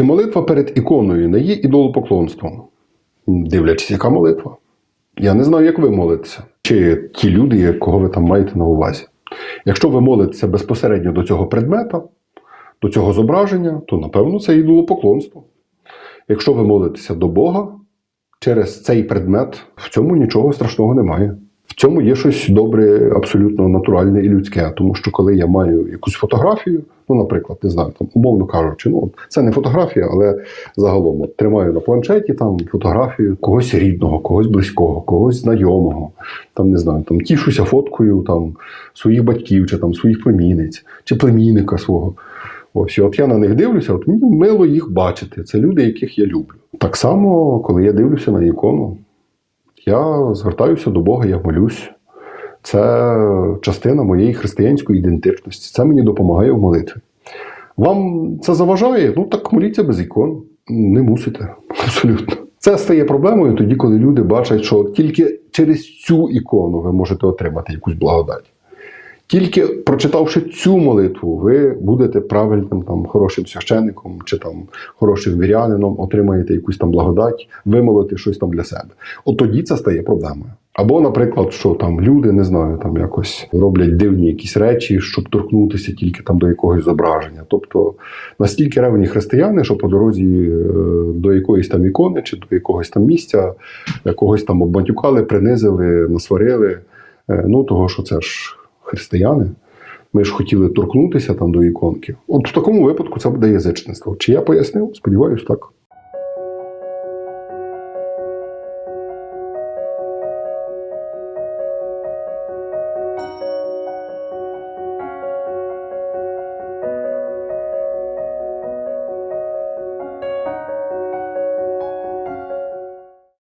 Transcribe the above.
Чи молитва перед іконою не є ідолопоклонством? Дивлячись, яка молитва. Я не знаю, як ви молитеся, чи ті люди, кого ви там маєте на увазі. Якщо ви молитеся безпосередньо до цього предмета, до цього зображення, то напевно це ідолопоклонство. Якщо ви молитеся до Бога через цей предмет, в цьому нічого страшного немає. В цьому є щось добре, абсолютно натуральне і людське. Тому що коли я маю якусь фотографію, ну, наприклад, не знаю, там, умовно кажучи, ну це не фотографія, але загалом от, тримаю на планшеті там фотографію когось рідного, когось близького, когось знайомого, там не знаю, там тішуся фоткою там своїх батьків, чи там своїх племінниць, чи племінника свого. Ось, і от я на них дивлюся, от мені мило їх бачити. Це люди, яких я люблю. Так само, коли я дивлюся на ікону, я звертаюся до Бога, я молюсь. Це частина моєї християнської ідентичності. Це мені допомагає в молитві. Вам це заважає? Ну так моліться без ікон. Не мусите. Абсолютно. Це стає проблемою тоді, коли люди бачать, що тільки через цю ікону ви можете отримати якусь благодать. Тільки прочитавши цю молитву, ви будете правильним там хорошим священником чи там хорошим вірянином, отримаєте якусь там благодать, вимолити щось там для себе. От тоді це стає проблемою. Або, наприклад, що там люди не знаю, там якось роблять дивні якісь речі, щоб торкнутися тільки там до якогось зображення. Тобто настільки ревні християни, що по дорозі е, до якоїсь там ікони чи до якогось там місця, якогось там обматюкали, принизили, насварили. Е, Ну того, що це ж християни. Ми ж хотіли торкнутися там до іконки. От в такому випадку це буде язичництво. Чи я пояснив? Сподіваюсь, так.